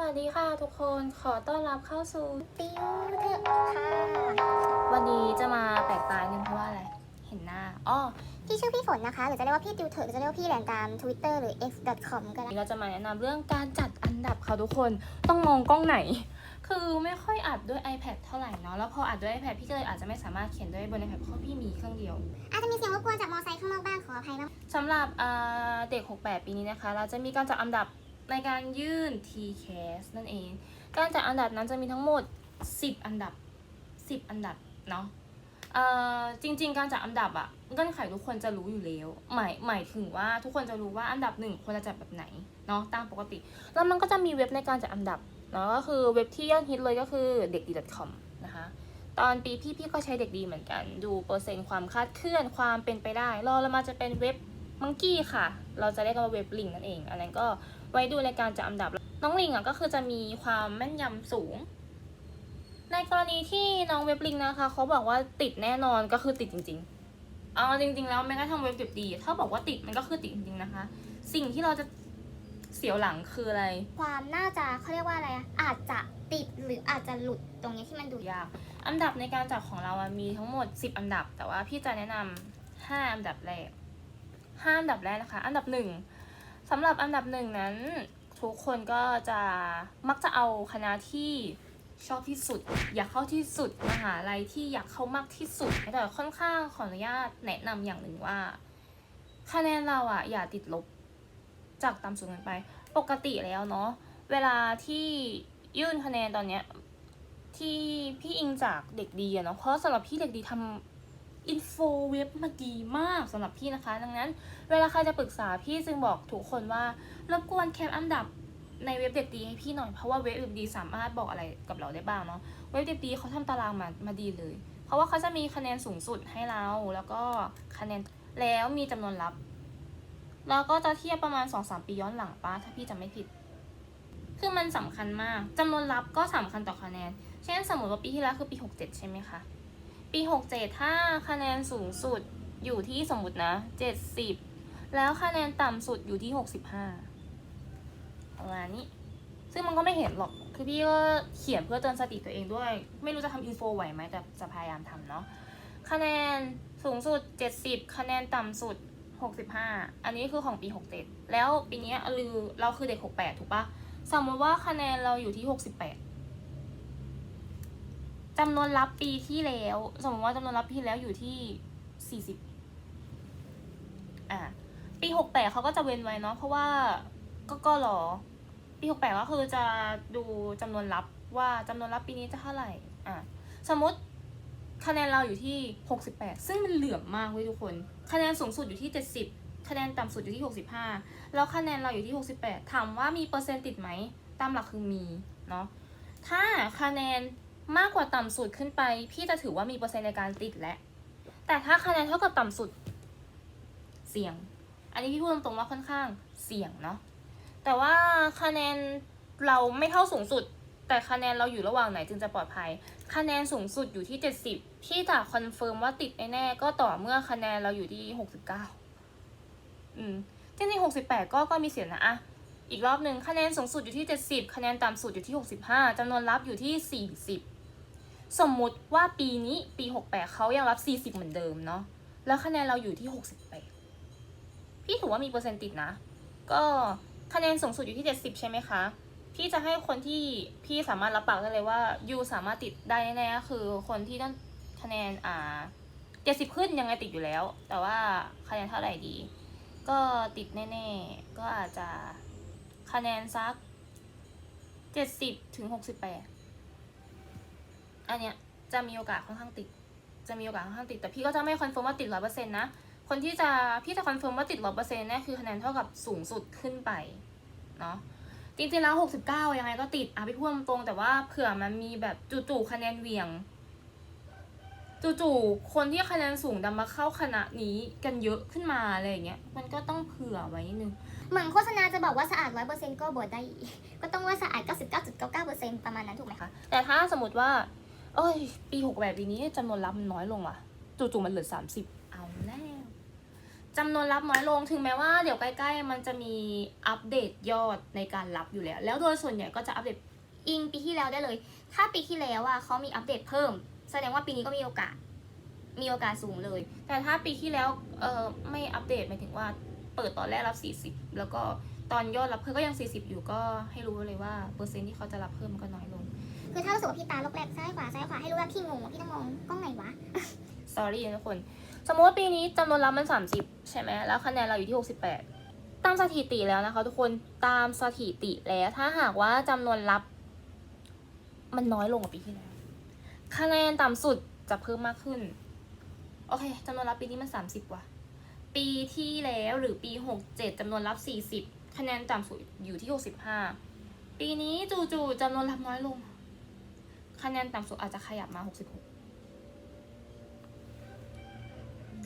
วัสดีค่ะทุกคนขอต้อนรับเข้าสู่ติวเถอะค่ะ วันนี้จะมาแปลกตาหนึ่งเพราะว่าอะไร เห็นหน้าอ้อพี่ชื่อพี่ฝนนะคะ หรือจะเรียกว่าพี่ติวเถอะหรือจะเรียกว่าพี่แหลนตาม Twitter หรือ x.com ก็วันได้นี้เราจะมาแนะนำเรื่องการจัดอันดับค่ะทุกคนต้องมองกล้องไหน คือไม่ค่อยอัดด้วย iPad เท่าไหร่เนาะแล้วพออัดด้วย iPad พี่ก็เลยอาจจะไม่สามารถเขียนด้วยบน iPad เพราะพี่มีเครื่องเดียว อาจจะมีเสียงรบกวนจากมอไซค์ข้างนอกบ้างขออภัยมากสำหรับอ่าเด็ก 68 ปีนี้นะคะ เราจะมีการจัดอันดับ ในการยื่น TCAS นั่นเอง การจัดอันดับนั้นจะมีทั้งหมด 10 อันดับ 10 อันดับเนาะเอ่อจริง ๆ การจัดอันดับอะเงื่อนไขทุกคนจะรู้อยู่แล้วหมายหมายถึงว่าทุกคนจะรู้ว่าอันดับหนึ่งควรจะจัดแบบไหนเนาะตามปกติ แล้วมันก็จะมีเว็บในการจัดอันดับเนาะก็คือเว็บที่ยอดฮิตเลยก็คือเด็กดี .com นะคะตอนปีพี่พี่ก็ใช้เด็กดีเหมือนกัน ดูเปอร์เซ็นต์ความคาดเคลื่อนความเป็นไปได้รอเรามาจะเป็นเว็บมังกี้ค่ะ เราจะเรียกกันว่าเว็บลิงนั่นเอง อันนั้นก็ ไว้ดูในการจัดอันดับ น้องลิงอะก็คือจะมีความแม่นยำสูง ในกรณีที่น้องเว็บลิงนะคะเขาบอกว่าติดแน่นอนก็คือติดจริง ๆ เอาจริง ๆ แล้วแม้กระทั่งเว็บเด็กดี ถ้าบอกว่าติดมันก็คือติดจริงๆนะคะ สิ่งที่เราจะเสียวหลังคืออะไร ความน่าจะเขาเรียกว่าอะไรอะอาจจะติดหรืออาจจะหลุดตรงนี้ที่มันดูยาก อันดับในการจัดของเราอะมีทั้งหมด 10 อันดับ แต่ว่าพี่จะแนะนำ5อันดับแรก 5 อันดับแรกนะคะ อันดับหนึ่ง สำหรับอันดับหนึ่งนั้น ทุกคนก็จะมักจะเอาคณะที่ชอบที่สุด อยากเข้าที่สุดมหาลัยที่อยากเข้ามากที่สุด แต่ค่อนข้างขออนุญาตแนะนำอย่างหนึ่งว่า คะแนนเราอะอย่าติดลบ จากต่ำสุดกันไป ปกติแล้วเนาะเวลาที่ยื่นคะแนนตอนเนี้ยที่พี่อิงจากเด็กดีอะเนาะเพราะสำหรับพี่เด็กดีทำ อินโฟเว็บมาดีมากสำหรับพี่นะคะ ดังนั้น เวลาใครจะปรึกษาพี่จึงบอกทุกคนว่ารบกวนแคปอันดับในเว็บเด็กดีให้พี่หน่อยเพราะว่าเว็บเด็กดีสามารถบอกอะไรกับเราได้บ้างเนาะเว็บเด็กดีเขาทำตารางมามาดีเลย เพราะว่าเขาจะมีคะแนนสูงสุดให้เราแล้วก็คะแนนแล้วมีจำนวนรับ แล้วก็จะเทียบประมาณสองสามปีย้อนหลังป้าถ้าพี่จำไม่ผิด คือมันสำคัญมากจำนวนรับก็สำคัญต่อคะแนน เช่นสมมติว่าปีที่แล้วคือปี 67 ใช่ไหมคะ ปี 67 ถ้าคะแนนสูงสุดอยู่ที่สมมตินะ 70 แล้วคะแนนต่ำสุดอยู่ที่ 65ประมาณนี้ ซึ่งมันก็ไม่เห็นหรอก คือพี่ก็เขียนเพื่อเตือนสติตัวเองด้วย ไม่รู้จะทำอินโฟไหวไหมแต่จะพยายามทำเนาะ คะแนนสูงสุด 70 คะแนนต่ำสุด 65 อันนี้คือของปี 67 แล้วปีนี้ลือเราคือเด็ก 68 ถูกปะสมมติว่าคะแนนเราอยู่ที่ 68 จำนวนรับปีที่แล้ว สมมติว่าจำนวนรับปีที่แล้วอยู่ที่ 40 อะ ปี68เขาก็จะเว้นไว้เนาะ เพราะว่าก็ก็รอ ปี68ก็คือจะดูจำนวนรับว่าจำนวนรับปีนี้จะเท่าไหร่ อะ สมมติคะแนนเราอยู่ที่ 68 ซึ่งมันเหลื่อมมากเว้ยทุกคน คะแนนสูงสุดอยู่ที่ 70 คะแนนต่ำสุดอยู่ที่ 65 แล้วคะแนนเราอยู่ที่ 68 ถามว่ามีเปอร์เซ็นต์ติดไหม ตามหลักคือมี เนาะ ถ้าคะแนน มากกว่าต่ำสุดขึ้นไป พี่จะถือว่ามีเปอร์เซ็นต์ในการติดแล้วแต่ถ้าคะแนนเท่ากับต่ำสุด เสี่ยง อันนี้พี่พูดตรงๆว่าค่อนข้างเสี่ยงเนาะ แต่ว่าคะแนนเราไม่เท่าสูงสุด แต่คะแนนเราอยู่ระหว่างไหนจึงจะปลอดภัย คะแนนสูงสุดอยู่ที่ 70 พี่จะคอนเฟิร์มว่าติดแน่ๆก็ต่อเมื่อคะแนนเราอยู่ที่ 69 อืมจริงๆ68 ก็ก็มีเสียงนะอะอีกรอบหนึ่งคะแนนสูงสุดอยู่ที่ 70 คะแนนต่ำสุดอยู่ที่ 65จำนวนรับอยู่ที่ 40 สมมุติว่าปีนี้ปี 68เขายังรับ 40 เหมือนเดิมเนาะแล้วคะแนนเราอยู่ที่ 68 พี่ถือว่ามีเปอร์เซ็นต์ติดนะ ก็คะแนนสูงสุดอยู่ที่ 70 ใช่ไหมคะพี่จะให้คนที่พี่สามารถรับปากได้เลยว่ายูสามารถติดได้แน่ๆคือคนที่ได้คะแนนอ่า70 ขึ้นยังไงติดอยู่แล้ว แต่ว่าคะแนนเท่าไหร่ดี ก็ติดแน่ๆ ก็อาจจะคะแนนสักเจ็ดสิบถึงหกสิบแปด อันเนี้ยจะมีโอกาสค่อนข้างติด จะมีโอกาสค่อนข้างติด แต่พี่ก็จะไม่คอนเฟิร์มว่าติดร้อยเปอร์เซ็นต์นะ คนที่จะพี่จะคอนเฟิร์มว่าติดร้อยเปอร์เซ็นต์เนี่ยคือคะแนนเท่ากับสูงสุดขึ้นไปเนาะจริงๆแล้วหกสิบเก้ายังไงก็ติดอะพี่พูดตรงๆแต่ว่าเผื่อมันมีแบบจู่ๆคะแนนเหวี่ยง จู่ๆคนที่คะแนนสูงดันมาเข้าคณะนี้กันเยอะขึ้นมาอะไรอย่างเงี้ย มันก็ต้องเผื่อไว้นิดนึง เหมือนโฆษณาจะบอกว่าสะอาด 100%ก็บดได้อีกก็ต้องว่าสะอาด 99.99%ประมาณนั้นถูกไหมคะ แต่ถ้าสมมติว่า เอ้ย ปีหกแบบปีนี้จำนวนรับมันน้อยลงว่ะจู่ๆมันเหลือสามสิบเอาแล้วจำนวนรับน้อยลงถึงแม้ว่าเดี๋ยวใกล้ๆ มันจะมีอัปเดตยอดในการรับอยู่แล้ว แล้วโดยส่วนใหญ่ก็จะอัปเดตอิงปีที่แล้วได้เลย ถ้าปีที่แล้วอะเขามีอัปเดตเพิ่ม แสดงว่าปีนี้ก็มีโอกาส มีโอกาสสูงเลย แต่ถ้าปีที่แล้วเออไม่อัปเดตหมายถึงว่าเปิดตอนแรกรับ 40 แล้วก็ตอนยอดรับเพิ่มก็ยัง 40 อยู่ก็ให้รู้เลยว่าเปอร์เซ็นต์ที่เขาจะรับเพิ่มมันก็น้อยลง คือถ้ารู้สึกว่าพี่ตาลกแรกซ้ายขวาซ้ายขวาให้รู้ว่าพี่งงว่าพี่ต้องมองกล้องไหนวะ sorry นะทุกคน สมมติว่าปีนี้จำนวนรับมัน 30 ใช่ไหมแล้วคะแนนเราอยู่ที่ 68 ตามสถิติแล้วนะคะ ทุกคนตามสถิติแล้วถ้าหากว่าจำนวนรับ มันน้อยลงกว่าปีที่แล้วคะแนนต่ำสุดจะเพิ่มมากขึ้น โอเคจำนวนรับปีนี้มัน 30 ว่ะ ปีที่แล้วหรือปี 67จำนวนรับ 40 คะแนนต่ำสุดอยู่ที่ 65 ปีนี้จู่ๆจำนวนรับน้อยลง คะแนนต่ำสุดอาจจะขยับมา 66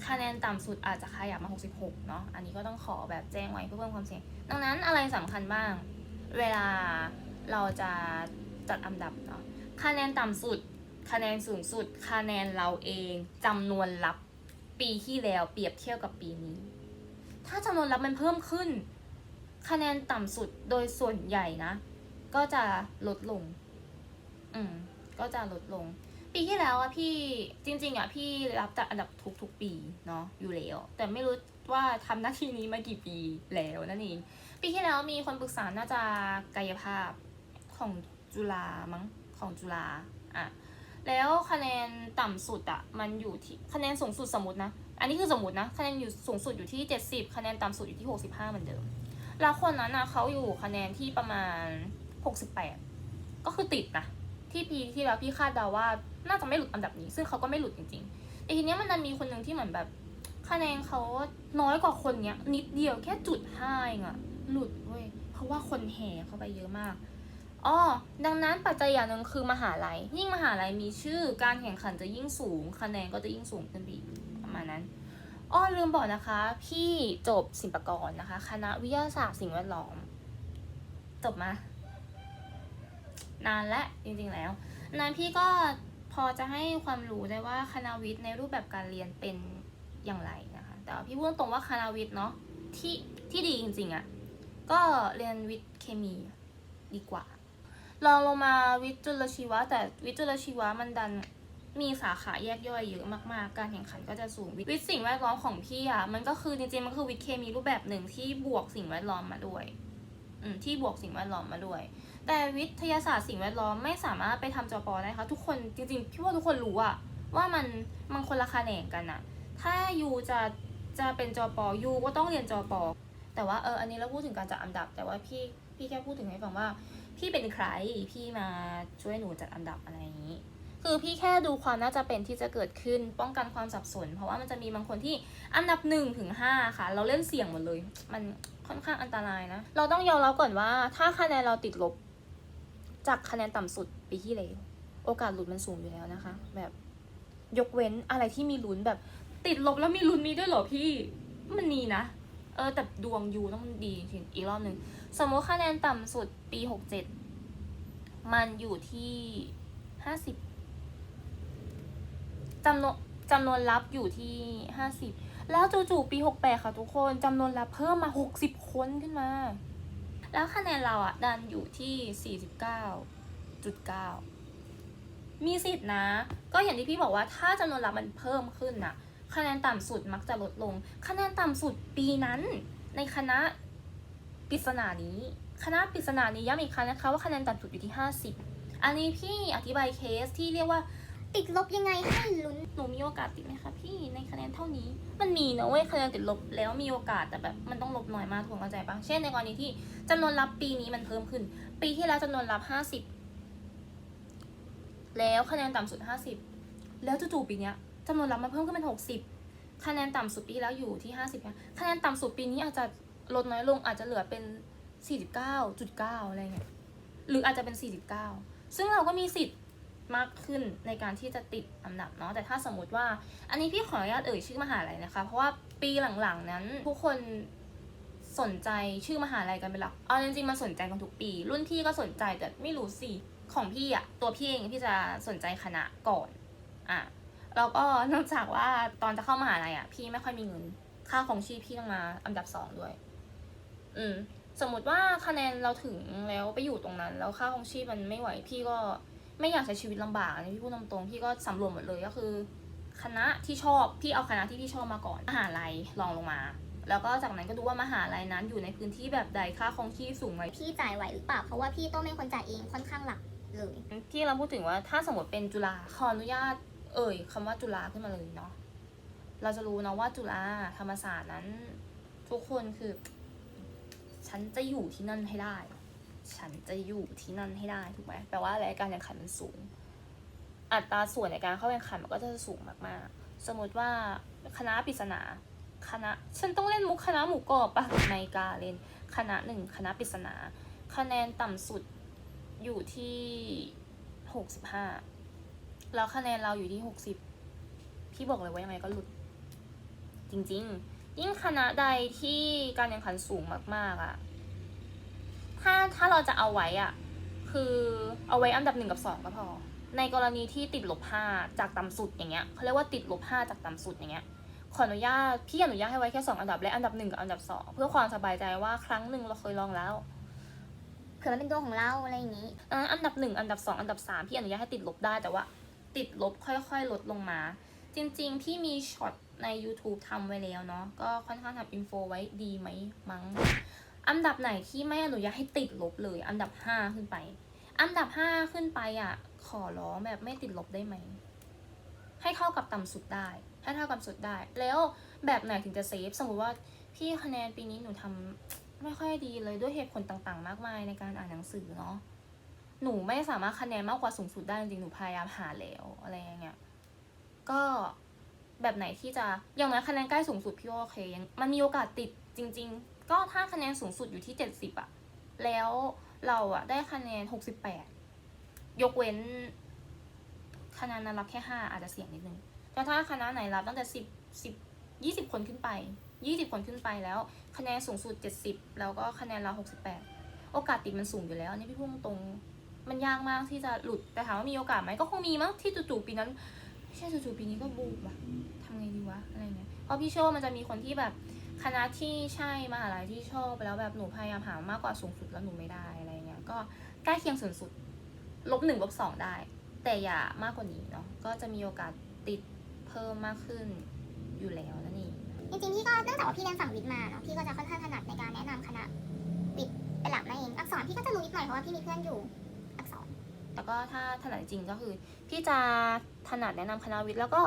คะแนนต่ำสุดอาจจะขยับมา 66 เนาะ อันนี้ก็ต้องขอแบบแจ้งไว้เพื่อเพิ่มความเสี่ยง ดังนั้นอะไรสำคัญบ้าง เวลาเราจะจัดอันดับเนาะ คะแนนต่ำสุด คะแนนสูงสุด คะแนนเราเองจำนวนรับปีที่แล้วเปรียบเทียบกับปีนี้ ถ้าจำนวนรับมันเพิ่มขึ้น คะแนนต่ำสุดโดยส่วนใหญ่นะ ก็จะลดลง อืม ก็จะลดลง ปีที่แล้วอะพี่จริง ๆอะพี่รับจากอันดับทุกทุกๆปีเนาะอยู่แล้ว แต่ไม่รู้ว่าทำหน้าที่นี้มากี่ปีแล้วนั่นเองปีที่แล้วมีคนปรึกษาน่าจะกายภาพของจุฬามั้งของจุฬาอะแล้วคะแนนต่ำสุดอะมันอยู่ที่คะแนนสูงสุดสมมตินะ อันนี้คือสมมตินะคะแนนอยู่สูงสุดอยู่ที่ 70 คะแนนต่ำสุดอยู่ที่ 65 เหมือนเดิม แล้วคนนั้นนะเขาอยู่คะแนนที่ประมาณ 68 ก็คือติดนะ ที่ปีที่แล้วพี่คาดเดาว่า น่าจะไม่หลุดอันดับนี้ ซึ่งเขาก็ไม่หลุดจริงๆแต่ทีเนี้ยมันดันมีคนหนึ่งที่เหมือนแบบคะแนนเขาน้อยกว่าคนเนี้ย นิดเดียวแค่จุดห้าเองอะหลุดเว้ยเพราะว่าคนแห่เข้าไปเยอะมากอ๋อดังนั้นปัจจัยอย่างหนึ่งคือมหาลัย ยิ่งมหาลัยมีชื่อการแข่งขันจะยิ่งสูง คะแนนก็จะยิ่งสูงขึ้นไปประมาณนั้นอ้อลืมบอกนะคะ พี่จบศิลปากรนะคะ คณะวิทยาศาสตร์สิ่งแวดล้อม จบมา นานและจริงๆแล้วนั้นพี่ก็พอจะให้ความรู้ได้ว่าคณะวิทย์ในรูปแบบการเรียนเป็นอย่างไรนะคะ แต่พี่พูดตรงว่าคณะวิทย์เนาะที่ที่ดีจริงๆอะ่ะก็เรียนวิทย์เคมีดีกว่าลองลงมาวิทย์จุลชีวะ แต่วิทย์จุลชีวะมันดันมีสาขาแยกย่อยเยอะมากๆ การแข่งขันก็จะสูง วิทย์สิ่งแวดล้อมของพี่อะ่ะมันก็คือจริงๆมันคือวิทย์เคมีรูปแบบหนึ่งที่บวกสิ่งแวดล้อมมาด้วย อืมที่บวกสิ่งแวดล้อมมาด้วย แต่วิทยาศาสตร์สิ่งแวดล้อมไม่สามารถไปทำจอปอได้ค่ะทุกคนจริงๆพี่ว่าทุกคนรู้อะว่ามันมันคนละแขนงกันอะถ้ายูจะจะเป็นจอปอยูก็ต้องเรียนจอปอแต่ว่าเอออันนี้เราพูดถึงการจัดอันดับ แต่ว่าพี่พี่แค่พูดถึงให้ฟังว่า พี่เป็นใครพี่มาช่วยหนูจัดอันดับอะไรอย่างนี้ คือพี่แค่ดูความน่าจะเป็นที่จะเกิดขึ้นป้องกันความสับสน เพราะว่ามันจะมีบางคนที่อันดับหนึ่งถึงห้าค่ะ เราเล่นเสี่ยงหมดเลย มันค่อนข้างอันตรายนะ เราต้องยอมรับก่อนว่าถ้าคะแนนเราติดลบ จากคะแนนต่ำสุดปีที่แล้วโอกาสหลุดมันสูงอยู่แล้วนะคะ แบบยกเว้นอะไรที่มีลุ้นแบบ ติดลบแล้วมีลุ้นมีด้วยเหรอพี่มันมีนะ เออแต่ดวงยูต้องดีจริงอีกรอบหนึ่งสมมติคะแนนต่ำสุดปีหกเจ็ดมันอยู่ที่ห้าสิบจำนวนจำนวนรับอยู่ที่ห้าสิบแล้วจู่ๆปีหกแปดค่ะทุกคนจำนวนรับเพิ่มมาหกสิบคนขึ้นมา แล้วคะแนนเราอะดันอยู่ที่ 49.9 มีสิทธินะ ก็อย่างที่พี่บอกว่าถ้าจำนวนรับมันเพิ่มขึ้นน่ะคะแนนต่ำสุดมักจะลดลง คะแนนต่ำสุดปีนั้น ในคณะปริศนานี้ คณะปริศนานี้ย้ำอีกครั้งนะคะว่าคะแนนต่ำสุดอยู่ที่ 50 อันนี้พี่อธิบายเคสที่เรียกว่า ติดลบยังไงให้ลุ้นหนูมีโอกาสติดไหมคะพี่ในคะแนนเท่านี้ มันมีนะเว้ยคะแนนติดลบแล้วมีโอกาสแต่แบบมันต้องลบน้อยมากถูกเข้าใจปะเช่นในกรณีที่จำนวนรับปีนี้มันเพิ่มขึ้น ปีที่แล้วจำนวนรับห้าสิบแล้วคะแนนต่ำสุดห้าสิบแล้วจู่ๆปีเนี้ยจำนวนรับมันเพิ่มขึ้นเป็นหกสิบคะแนนต่ำสุดปีแล้วอยู่ที่ห้าสิบคะแนนต่ำสุดปีนี้อาจจะลดน้อยลงอาจจะเหลือเป็นสี่สิบเก้าจุดเก้าอะไรเงี้ยหรืออาจจะเป็นสี่สิบเก้าซึ่งเราก็มีสิทธิ์ มากขึ้นในการที่จะติดอันดับเนาะแต่ถ้าสมมติว่า อันนี้พี่ขออนุญาตเอ่ยชื่อมหาลัยนะคะ เพราะว่าปีหลังๆนั้นทุกคนสนใจชื่อมหาลัยกันเป็นหลักเอาจริงๆมันสนใจกันทุกปี รุ่นพี่ก็สนใจแต่ไม่รู้สิของพี่อะตัวพี่เองพี่จะสนใจคณะก่อนอะแล้วก็นอกจากว่าตอนจะเข้ามหาลัยอะพี่ไม่ค่อยมีเงินค่าของชีพพี่ต้องมาอันดับสองด้วย อืมสมมติว่าคะแนนเราถึงแล้วไปอยู่ตรงนั้น แล้วค่าของชีพมันไม่ไหวพี่ก็ ไม่อยากใช้ชีวิตลำบากอันนี้พี่พูดตรงๆพี่ก็สำรวจหมดเลยก็คือ คณะที่ชอบพี่เอาคณะที่พี่ชอบมาก่อนมหาลัยลองลงมา แล้วก็จากนั้นก็ดูว่ามหาลัยนั้นอยู่ในพื้นที่แบบใดค่าของชีพสูงไหมพี่จ่ายไหวหรือเปล่าเพราะว่าพี่ต้องเป็นคนจ่ายเองค่อนข้างหลักเลยที่เราพูดถึงว่าถ้าสมมติเป็นจุฬาขออนุญาต เอ่ยคำว่าจุฬาขึ้นมาเลยเนาะเราจะรู้เนาะว่าจุฬาธรรมศาสตร์นั้น ทุกคนคือ ฉันจะอยู่ที่นั่นให้ได้ ฉันจะอยู่ที่นั่นให้ได้ถูกไหมแปลว่าอะไรการแข่งขันมันสูง อัตราส่วนในการเข้าแข่งขันมันก็จะสูงมากๆ สมมติว่าคณะปริศนาคณะฉันต้องเล่นมุกคณะหมูกรอบปะไมกาเล่นคณะหนึ่งคณะปริศนา คะแนนต่ำสุดอยู่ที่หกสิบห้าแล้วคะแนนเราอยู่ที่หกสิบพี่บอกเลยว่ายังไงก็หลุด จริง ๆ ยิ่งคณะใดที่การแข่งขันสูงมาก ๆอะ ถ้าถ้าเราจะเอาไว้อะคือเอาไว้อันดับหนึ่งกับสองก็พอ ในกรณีที่ติดลบห้าจากต่ำสุดอย่างเงี้ยเขาเรียกว่าติดลบห้าจากต่ำสุดอย่างเงี้ยขออนุญาตพี่อนุญาตให้ไว้แค่สองอันดับและอันดับหนึ่งกับอันดับสองเพื่อความสบายใจว่าครั้งหนึ่งเราเคยลองแล้วเผื่อมันเป็นดวงของเราอะไรอย่างนี้อ่าอันดับหนึ่งอันดับสองอันดับสามพี่อนุญาตให้ติดลบได้แต่ว่า ติดลบค่อยๆ ลดลงมา จริงๆ พี่มีช็อตใน YouTube ทำไว้แล้วเนาะก็ค่อนข้างทำอินโฟไว้ดีไหมมั้ง อันดับไหนที่ไม่อนุญาตให้ติดลบเลย อันดับห้าขึ้นไป อันดับห้าขึ้นไปอะ ขอร้องแบบไม่ติดลบได้ไหม ให้เท่ากับต่ำสุดได้ ให้เท่ากับสุดได้ แล้วแบบไหนถึงจะเซฟ สมมติว่าพี่คะแนนปีนี้หนูทำไม่ค่อยดีเลยด้วยเหตุผลต่างๆ มากมายในการอ่านหนังสือเนาะ หนูไม่สามารถคะแนนมากกว่าสูงสุดได้จริงหนูพยายามหาแล้วอะไรอย่างเงี้ย ก็ แบบไหนที่จะอย่างน้อยคะแนนใกล้สูงสุดพี่โอเคยังมันมีโอกาสติดจริง ๆ ก็ถ้าคะแนนสูงสุดอยู่ที่เจ็ดสิบอะแล้วเราอะได้คะแนนหกสิบแปดยกเว้นคะแนนนั้นรับแค่ห้าอาจจะเสี่ยงนิดนึงแต่ถ้าคณะไหนรับตั้งแต่สิบสิบยี่สิบคนขึ้นไปยี่สิบคนขึ้นไปแล้ว คะแนนสูงสุดเจ็ดสิบแล้วก็คะแนนเราหกสิบแปดโอกาสติดมันสูงอยู่แล้วนี่พี่พูดตรงมันยากมากที่จะหลุดแต่ถามว่ามีโอกาสไหมก็คงมีมั้งที่จู่ๆปีนั้น ไม่ใช่จู่ๆปีนี้ก็บูมอะทำไงดีวะอะไรเงี้ยเพราะพี่เชื่อว่ามันจะมีคนที่แบบคณะที่ใช่มหาลัยที่ชอบแล้วแบบหนูพยายามหามากกว่าสูงสุดแล้วหนูไม่ได้อะไรเงี้ยก็ใกล้เคียงสูงสุดลบหนึ่งลบสองได้ แต่อย่ามากกว่านี้เนาะก็จะมีโอกาสติดเพิ่มมากขึ้นอยู่แล้วนั่นเองจริงๆพี่ก็เนื่องจากว่าพี่เรียนฝั่งวิทย์มาเนาะพี่ก็จะค่อนข้างถนัดในการแนะนำคณะวิทย์เป็นหลักนั่นเองอักษรพี่ก็จะรู้นิดหน่อยเพราะว่าพี่มีเพื่อนอยู่ แล้วก็ถ้าถนัดจริงก็คือพี่จะถนัดแนะนำคณะวิทย์แล้วก็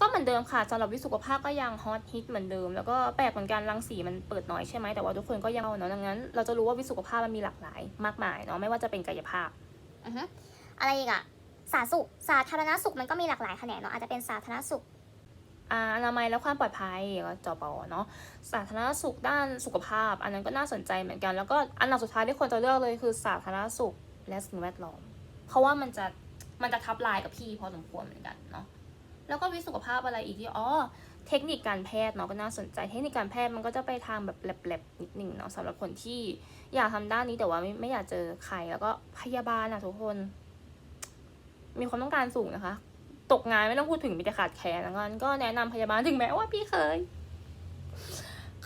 ก็เหมือนเดิมค่ะสำหรับวิทย์สุขภาพก็ยังฮอตฮิตเหมือนเดิม แล้วก็แปลกเหมือนกันรังสีมันเปิดน้อยใช่ไหมแต่ว่าทุกคนก็ยังเอาเนาะดังนั้น เราจะรู้ว่าวิทย์สุขภาพมันมีหลากหลาย มากมายเนาะไม่ว่าจะเป็นกายภาพอือฮึอะไรอีกอะสาธารณสุขสาธารณสุขมันก็มีหลากหลายแขนงเนาะอาจจะเป็นสาธารณสุขอ่าอนามัยและความปลอดภัยก็จปอเนาะสาธารณสุขด้านสุขภาพอันนั้นก็น่าสนใจเหมือนกัน แล้วก็อันดับสุดท้ายที่ควรจะเลือกเลยคือสาธารณสุขและสิ่งแวดล้อม เพราะว่ามันจะมันจะทับลายกับพี่พอสมควรเหมือนกันเนาะแล้วก็วิสุขภาพอะไรอีกที่อ๋อเทคนิคการแพทย์เนาะก็น่าสนใจเทคนิคการแพทย์มันก็จะไปทางแบบแหลบๆนิดหนึ่งเนาะสำหรับคนที่อยากทำด้านนี้แต่ว่าไม่ไม่อยากเจอใครแล้วก็พยาบาลอะทุกคน มีความต้องการสูงนะคะ ตกงานไม่ต้องพูดถึงมีแต่ขาดแคลนงั้นก็แนะนำพยาบาลถึงแม้ว่าพี่เคย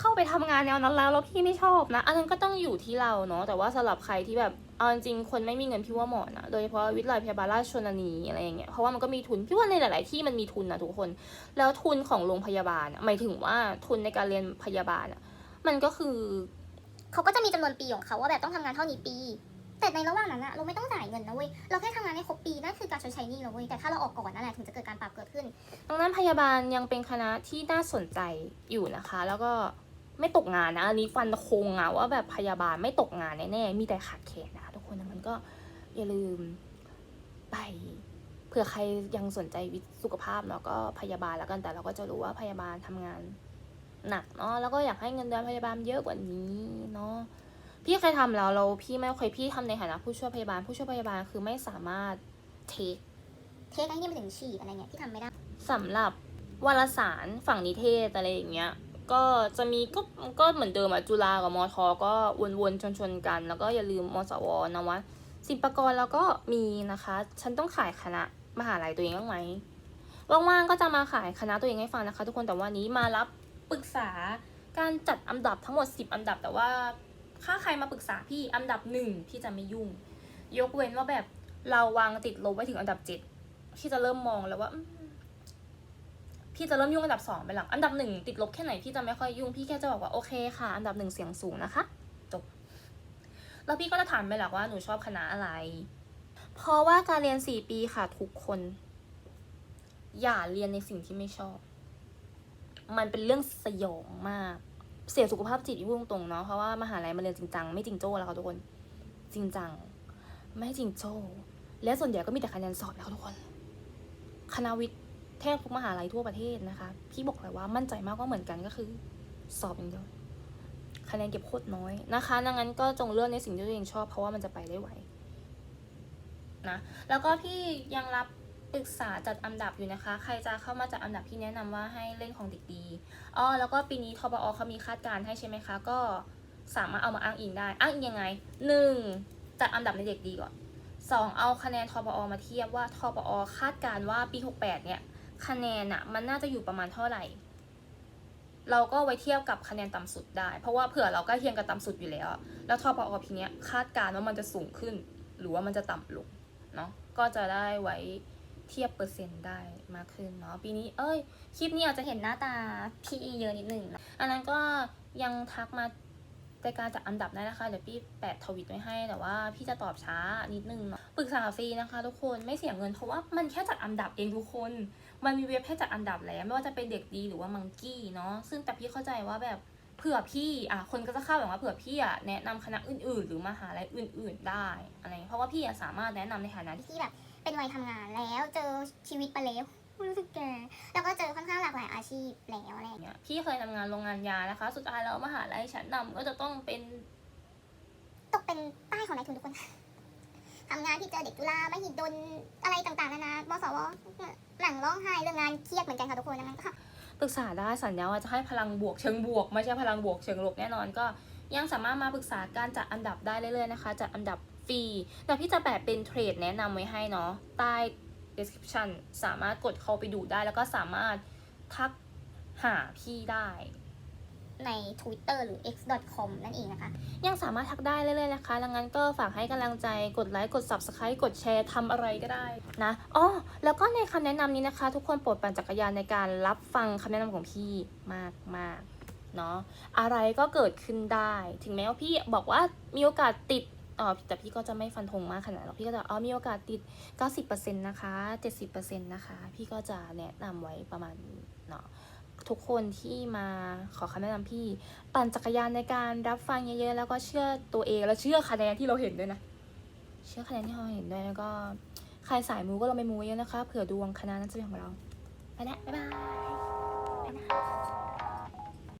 เข้าไปทำงานแนวนั้นแล้วแล้วพี่ไม่ชอบนะ อันนั้นก็ต้องอยู่ที่เราเนาะแต่ว่าสำหรับใครที่แบบเอาจริงๆคนไม่มีเงินพี่ว่าเหมาะนะโดยเฉพาะวิทยาลัยพยาบาลราชชนนีอะไรอย่างเงี้ยเพราะว่ามันก็มีทุนพี่ว่าในหลาย ๆ ที่มันมีทุนนะทุกคน แล้วทุนของโรงพยาบาลอะหมายถึงว่าทุนในการเรียนพยาบาลอะมันก็คือเขาก็จะมีจำนวนปีของเขาว่าแบบต้องทำงานเท่านี้ปีแต่ในระหว่างนั้นอะเราไม่ต้องจ่ายเงินนะเว้ย เราแค่ทำงานให้ครบปีนั่นคือการชดใช้หนี้นะเว้ย แต่ถ้าเราออกก่อนนั่นแหละถึงจะเกิดการปรับเกิดขึ้น ดังนั้นพยาบาลยังเป็นคณะที่น่าสนใจอยู่นะคะ แล้วก็ ไม่ตกงานนะ อันนี้ฟันคงอะว่าแบบพยาบาลไม่ตกงานแน่ๆ มีแต่ขาดแคลนนะคะทุกคนดังนั้นก็อย่าลืมไปเผื่อใครยังสนใจวิทย์สุขภาพเนาะก็พยาบาลแล้วกันแต่เราก็จะรู้ว่าพยาบาลทำงานหนักเนาะแล้วก็อยากให้เงินเดือนพยาบาลเยอะกว่านี้เนาะพี่เคยทำแล้วเราพี่ไม่เคยพี่ทำในฐานะผู้ช่วยพยาบาลผู้ช่วยพยาบาลคือไม่สามารถเทคเทคไอ้นี่มาถึงฉีดอะไรเงี้ยที่ทำไม่ได้สำหรับวารสารฝั่งนิเทศอะไรอย่างเงี้ย ก็จะมีก็ก็เหมือนเดิมอะจุฬากับมอทอก็วนๆชนๆกัน แล้วก็อย่าลืมมสวนวัดศิลปากรแล้วก็มีนะคะ ฉันต้องขายคณะมหาลัยตัวเองบ้างไหมว่างๆก็จะมาขายคณะตัวเองให้ฟังนะคะ ทุกคนแต่วันนี้มารับปรึกษาการจัดอันดับทั้งหมด 10 อันดับ แต่ว่าถ้าใครมาปรึกษาพี่อันดับหนึ่งพี่จะไม่ยุ่ง ยกเว้นว่าแบบเราวางติดลบไว้ถึงอันดับเจ็ดพี่จะเริ่มมองแล้วว่า พี่จะเริ่มยุ่งอันดับสองไปหลัง อันดับหนึ่งติดลบแค่ไหนพี่จะไม่ค่อยยุ่ง พี่แค่จะบอกว่าโอเคค่ะ อันดับหนึ่งเสียงสูงนะคะ จบ แล้วพี่ก็จะถามไปหลักว่าหนูชอบคณะอะไร เพราะว่าการเรียนสี่ปีค่ะทุกคน อย่าเรียนในสิ่งที่ไม่ชอบ มันเป็นเรื่องสยองมาก เสียสุขภาพจิตอีกพูดตรงๆเนาะ เพราะว่ามหาลัยมาเรียนจริงจังไม่จริงโจ้แล้วค่ะทุกคน จริงจัง ไม่จริงโจ้ และส่วนใหญ่ก็มีแต่คะแนนสอบแล้วค่ะทุกคน คณะวิทย์ แทบทุกมหาลัยทั่วประเทศนะคะ พี่บอกเลยว่ามั่นใจมากว่าเหมือนกันก็คือ สอบอย่างเดียวคะแนนเก็บโคตรน้อยนะคะดังนั้นก็จงเลือกในสิ่งที่ตัวเองชอบเพราะว่ามันจะไปได้ไวนะแล้วก็พี่ยังรับปรึกษาจัดอันดับอยู่นะคะ ใครจะเข้ามาจัดอันดับพี่แนะนำว่าให้เล่นของเด็กดีอ๋อแล้วก็ปีนี้ทบอเขามีคาดการณ์ให้ใช่ไหมคะ ก็สามารถเอามาอ้างอิงได้ อ้างอิงยังไงหนึ่งจัดอันดับในเด็กดีก่อนสองเอาคะแนนทบอมาเทียบว่าทบอคาดการณ์ว่าปี 68 เนี่ย คะแนนอะมันน่าจะอยู่ประมาณเท่าไหร่ เราก็ไว้เทียบกับคะแนนต่ำสุดได้ เพราะว่าเผื่อเรากล้เคียงกับต่ำสุดอยู่แล้ว แล้วทปอพีเนี้ยคาดการณ์ว่ามันจะสูงขึ้น หรือว่ามันจะต่ำลงเนาะก็จะได้ไว้เทียบเปอร์เซ็นต์ได้มากขึ้นเนาะปีนี้เอ้ยคลิปนี้อาจจะเห็นหน้าตา PE เยอะนิดหนึ่งนะอันนั้นก็ยังทักมาในการจัดอันดับได้นะคะ เดี๋ยวพี่แปะทวิตไว้ให้ แต่ว่าพี่จะตอบช้านิดนึงเนาะปรึกษาฟรีนะคะทุกคนไม่เสียเงินเพราะว่ามันแค่จัดอันดับเองทุกคน มันมีเว็บให้จัดอันดับแล้วไม่ว่าจะเป็นเด็กดีหรือว่ามังกี้เนาะซึ่งแต่พี่เข้าใจว่าแบบเผื่อพี่อะคนก็จะคาดหวังว่าเผื่อพี่อะแนะนำคณะอื่นๆ หรือมหาลัยอื่น ๆ ได้อะไรเพราะว่าพี่อะสามารถแนะนำในฐานะที่ที่แบบเป็นวัยทำงานแล้วเจอชีวิตมาแล้วรู้สึกแก่แล้วก็เจอค่อนข้างหลากหลายอาชีพแล้วอะไรอย่างเงี้ยพี่เคยทำงานโรงงานยานะคะ สุดท้ายแล้วมหาลัยฉันนำก็จะต้องเป็น ตกเป็นป้ของนายทุนทุกคน ทำงานที่เจอเด็กจุฬาไม่หิดลอะไรต่างๆนานาบสวหลังร้องไห้เรื่องงานเครียดเหมือนกันค่ะทุกคนดังนั้นก็ปรึกษาได้สัญญาว่าจะให้พลังบวกเชิงบวก ไม่ใช่พลังบวกเชิงลบแน่นอนก็ยังสามารถมาปรึกษาการจัดอันดับได้เรื่อยๆนะคะจัดอันดับฟรีแต่พี่จะแปะเป็นเทรดแนะนำไว้ให้เนาะใต้ description สามารถกดเข้าไปดูได้แล้วก็สามารถทักหาพี่ได้ ใน Twitter หรือ x.com นั่นเองนะคะ ยังสามารถทักได้เรื่อยๆนะคะ ดังนั้นก็ฝากให้กำลังใจกดไลค์กด subscribe กดแชร์ทำอะไรก็ได้นะอ๋อแล้วก็ในคำแนะนำนี้นะคะ ทุกคนโปรดปั่นจักรยานในการรับฟังคำแนะนำของพี่มากมากๆเนาะอะไรก็เกิดขึ้นได้ ถึงแม้ว่าพี่บอกว่ามีโอกาสติดอ๋อแต่พี่ก็จะไม่ฟันธงมากขนาดหรอกพี่ก็จะอ๋อมีโอกาสติด 90%นะคะ 70%นะคะ พี่ก็จะแนะนำไว้ประมาณนี้เนาะ ทุกคนที่มาขอคำแนะนำพี่ ปั่นจักรยานในการรับฟังเยอะๆ แล้วก็เชื่อตัวเอง แล้วเชื่อคะแนนที่เราเห็นด้วยนะ เชื่อคะแนนที่เราเห็นด้วยแล้วก็ ใครสายมูก็ลองไปมูเยอะนะคะ เผื่อดวงคณะนั้นจะเป็นของเรา ไปแล้วบ๊ายบาย ไปนะ